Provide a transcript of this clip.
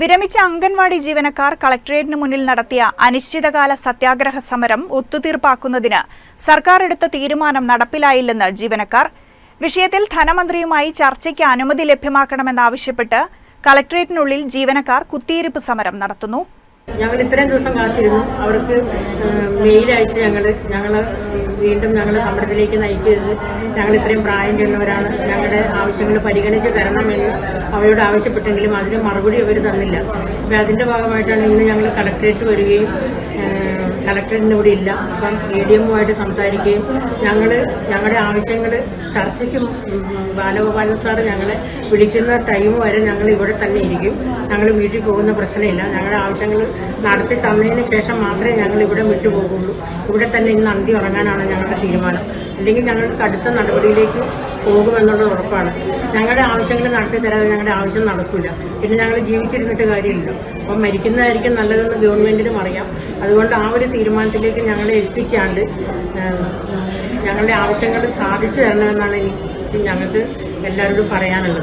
വിരമിച്ച അംഗൻവാടി ജീവനക്കാർ കളക്ടറേറ്റിന് മുന്നിൽ നടത്തിയ അനിശ്ചിതകാല സത്യാഗ്രഹ സമരം ഒത്തുതീർപ്പാക്കുന്നതിന് സർക്കാർ എടുത്ത തീരുമാനം നടപ്പിലായില്ലെന്ന് ജീവനക്കാർ. വിഷയത്തിൽ ധനമന്ത്രിയുമായി ചർച്ചയ്ക്ക് അനുമതി ലഭ്യമാക്കണമെന്നാവശ്യപ്പെട്ട് കളക്ടറേറ്റിനുള്ളിൽ ജീവനക്കാർ കുത്തിയിരിപ്പ് സമരം നടത്തുന്നു. ഞങ്ങൾ ഇത്രയും ദിവസം കാത്തിരുന്നു. അവർക്ക് മെയിൽ അയച്ച് ഞങ്ങൾ ഞങ്ങൾ വീണ്ടും ഞങ്ങളെ സമരത്തിലേക്ക് നയിക്കരുത്. ഞങ്ങൾ ഇത്രയും പ്രായം ചെന്നവരാണ്. ഞങ്ങളുടെ ആവശ്യങ്ങൾ പരിഗണിച്ച് തരണമെന്ന് അവരോട് ആവശ്യപ്പെട്ടെങ്കിലും അതിന് മറുപടി അവർ തന്നില്ല. അപ്പം അതിന്റെ ഭാഗമായിട്ടാണ് ഇന്ന് ഞങ്ങൾ കളക്ടറേറ്റ് വരികയും കളക്ടറേറ്റിന് ഇവിടെ ഇല്ല. അപ്പം എ ഡി എമ്മുമായിട്ട് സംസാരിക്കുകയും ഞങ്ങൾ ഞങ്ങളുടെ ആവശ്യങ്ങൾ ചർച്ചയ്ക്കും ബാലഗോപാലൻ സാറ് ഞങ്ങളെ വിളിക്കുന്ന ടൈം വരെ ഞങ്ങൾ ഇവിടെ തന്നെ ഇരിക്കും. ഞങ്ങൾ വീട്ടിൽ പോകുന്ന പ്രശ്നമില്ല. ഞങ്ങളുടെ ആവശ്യങ്ങൾ നടത്തി തന്നതിന് ശേഷം മാത്രമേ ഞങ്ങൾ ഇവിടെ വിട്ടുപോകുള്ളൂ. ഇവിടെ തന്നെ ഇന്ന് അന്തി ഉറങ്ങാനാണ് ഞങ്ങളുടെ തീരുമാനം. അല്ലെങ്കിൽ ഞങ്ങൾക്ക് അടുത്ത നടപടിയിലേക്ക് പോകുമെന്നുള്ളത് ഉറപ്പാണ്. ഞങ്ങളുടെ ആവശ്യങ്ങൾ നടത്തി തരാതെ ഞങ്ങളുടെ ആവശ്യം നടക്കില്ല പിന്നെ ഞങ്ങൾ ജീവിച്ചിരുന്നിട്ട് കാര്യമില്ല. അപ്പം മരിക്കുന്നതായിരിക്കും നല്ലതെന്ന് ഗവൺമെന്റിനും അറിയാം. അതുകൊണ്ട് ആ ഒരു തീരുമാനത്തിലേക്ക് ഞങ്ങളെ എത്തിക്കാണ്ട് ഞങ്ങളുടെ ആവശ്യങ്ങൾ സാധിച്ചു തരണമെന്നാണ് എനിക്ക് ഞങ്ങൾക്ക് എല്ലാവരോടും പറയാനുള്ളത്.